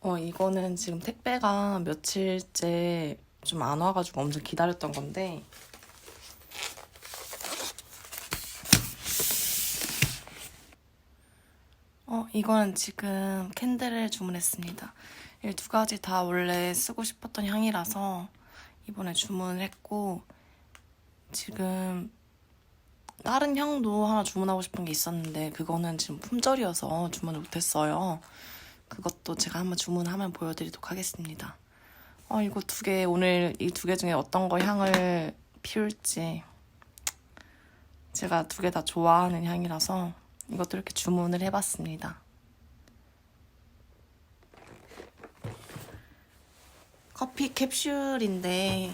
어, 이거는 지금 택배가 며칠째 좀 안 와가지고 엄청 기다렸던 건데. 어, 이거는 지금 캔들을 주문했습니다. 이 두 가지 다 원래 쓰고 싶었던 향이라서 이번에 주문을 했고, 지금 다른 향도 하나 주문하고 싶은 게 있었는데, 그거는 지금 품절이어서 주문을 못했어요. 그것도 제가 한번 주문하면 보여드리도록 하겠습니다. 어, 이거 두 개, 오늘 이 두 개 중에 어떤 거 향을 피울지. 제가 두 개 다 좋아하는 향이라서 이것도 이렇게 주문을 해봤습니다. 커피 캡슐인데,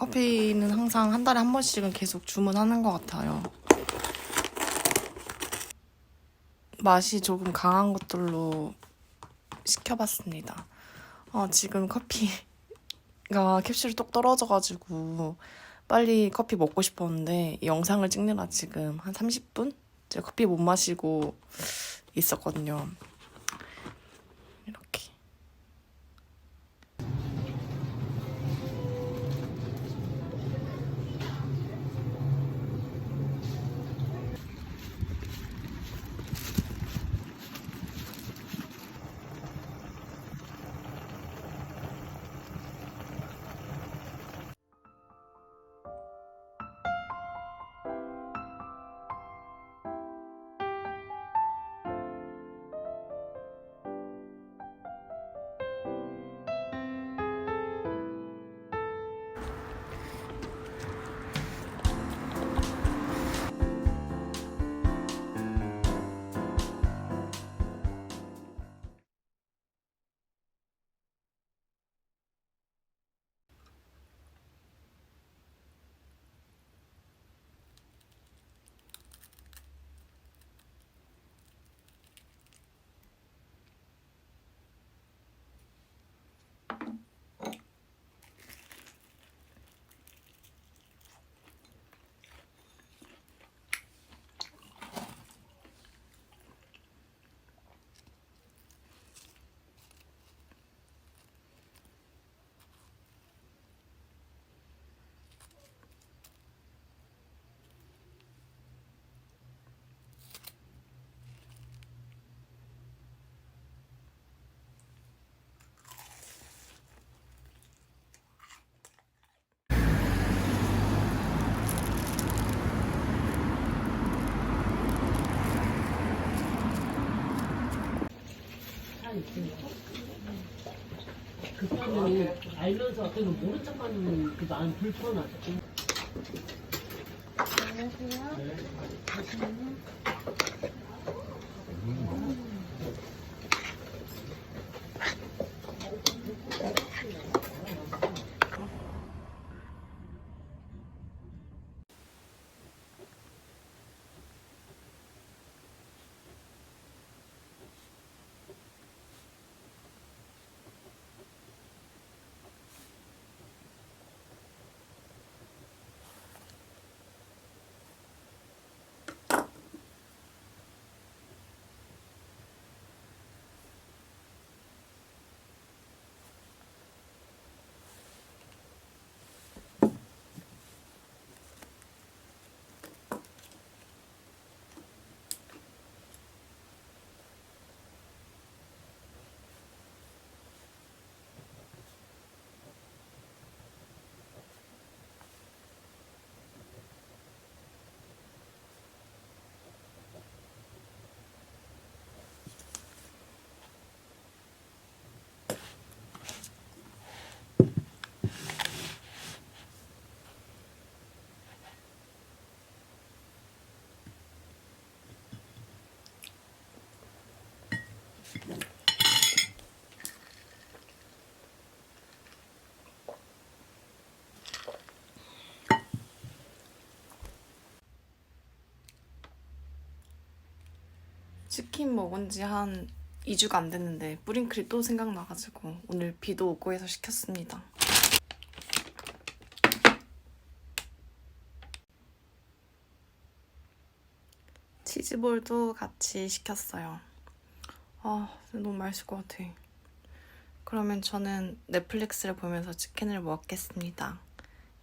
커피는 항상 한 달에 한 번씩은 계속 주문하는 것 같아요. 맛이 조금 강한 것들로 시켜봤습니다. 어, 지금 커피가 캡슐이 똑 떨어져가지고 빨리 커피 먹고 싶었는데 이 영상을 찍느라 지금 한 30분? 제가 커피 못 마시고 있었거든요. 알면서 어떤 모른 척하는 그 마음 불편하죠. 치킨 먹은 지 한 2주가 안 됐는데 뿌링클이 또 생각나가지고 오늘 비도 오고 해서 시켰습니다. 치즈볼도 같이 시켰어요. 아, 너무 맛있을 것 같아. 그러면 저는 넷플릭스를 보면서 치킨을 먹겠습니다.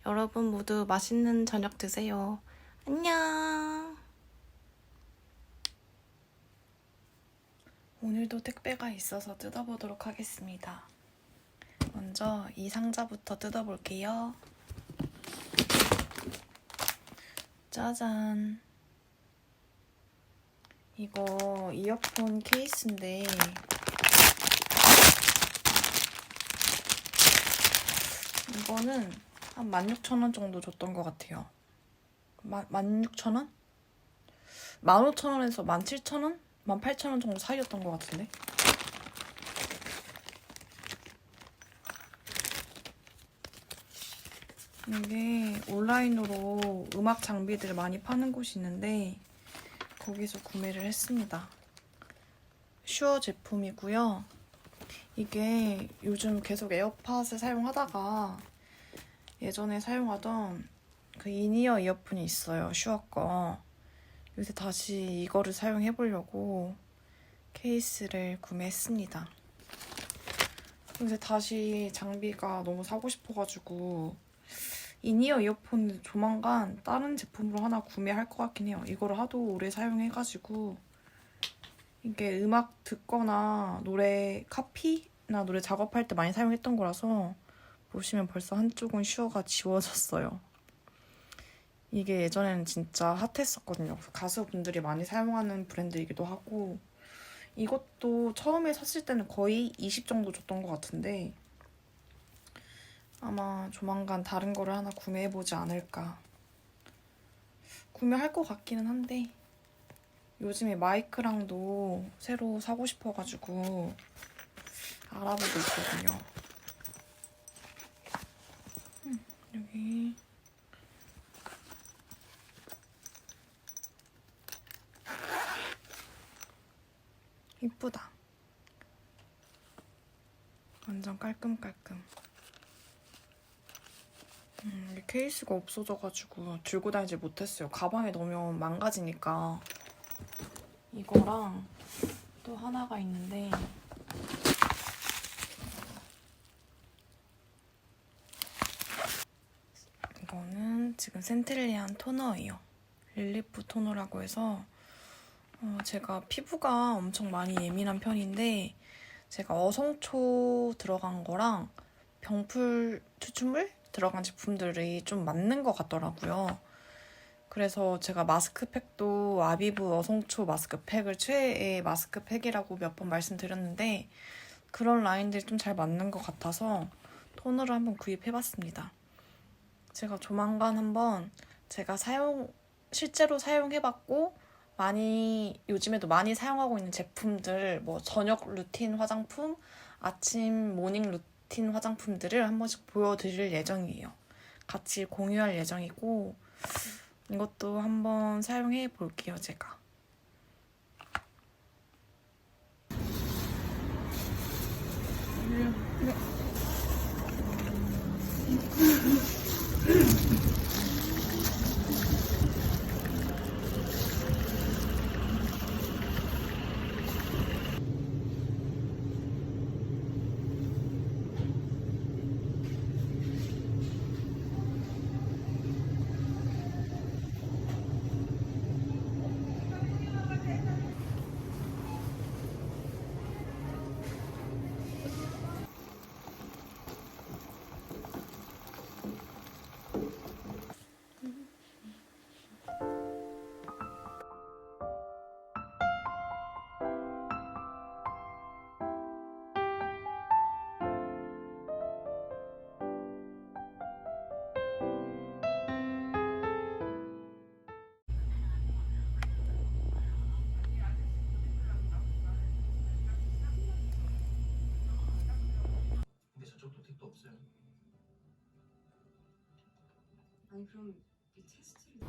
여러분 모두 맛있는 저녁 드세요. 안녕. 오늘도 택배가 있어서 뜯어보도록 하겠습니다. 먼저 이 상자부터 뜯어볼게요. 짜잔. 이거 이어폰 케이스인데 이거는 한 16,000원 정도 줬던 것 같아요. 16,000원? 15,000원에서 17,000원? 18,000원 정도 사이였던 것 같은데. 이게 온라인으로 음악 장비들을 많이 파는 곳이 있는데 거기서 구매를 했습니다. 슈어 제품이고요. 이게 요즘 계속 에어팟을 사용하다가 예전에 사용하던 그 인이어 이어폰이 있어요. 슈어 거. 요새 다시 이거를 사용해 보려고 케이스를 구매했습니다. 요새 다시 장비가 너무 사고 싶어가지고 인이어 이어폰 조만간 다른 제품으로 하나 구매할 것 같긴 해요. 이거를 하도 오래 사용해가지고 이게 음악 듣거나 노래 카피나 노래 작업할 때 많이 사용했던 거라서 보시면 벌써 한쪽은 슈어가 지워졌어요. 이게 예전에는 진짜 핫했었거든요. 가수분들이 많이 사용하는 브랜드이기도 하고 이것도 처음에 샀을 때는 거의 20 정도 줬던 것 같은데 아마 조만간 다른 거를 하나 구매해보지 않을까. 구매할 것 같기는 한데 요즘에 마이크랑도 새로 사고 싶어가지고 알아보고 있거든요. 음, 여기 이쁘다. 완전 깔끔깔끔. 음, 케이스가 없어져가지고 들고 다니지 못했어요. 가방에 넣으면 망가지니까. 이거랑 또 하나가 있는데 이거는 지금 센트릴리안 토너예요. 릴리프 토너라고 해서 어, 제가 피부가 엄청 많이 예민한 편인데 제가 어성초 들어간 거랑 병풀 추출물 들어간 제품들이 좀 맞는 것 같더라고요. 그래서 제가 마스크팩도 아비브 어성초 마스크팩을 최애의 마스크팩이라고 몇 번 말씀드렸는데 그런 라인들이 좀 잘 맞는 것 같아서 토너를 한번 구입해봤습니다. 제가 조만간 한번 제가 사용 실제로 사용해봤고 많이 요즘에도 많이 사용하고 있는 제품들 뭐 저녁 루틴 화장품, 아침 모닝 루틴 화장품들을 한 번씩 보여드릴 예정이에요. 같이 공유할 예정이고 이것도 한번 사용해 볼게요, 제가. 아니 그럼 이 테스트를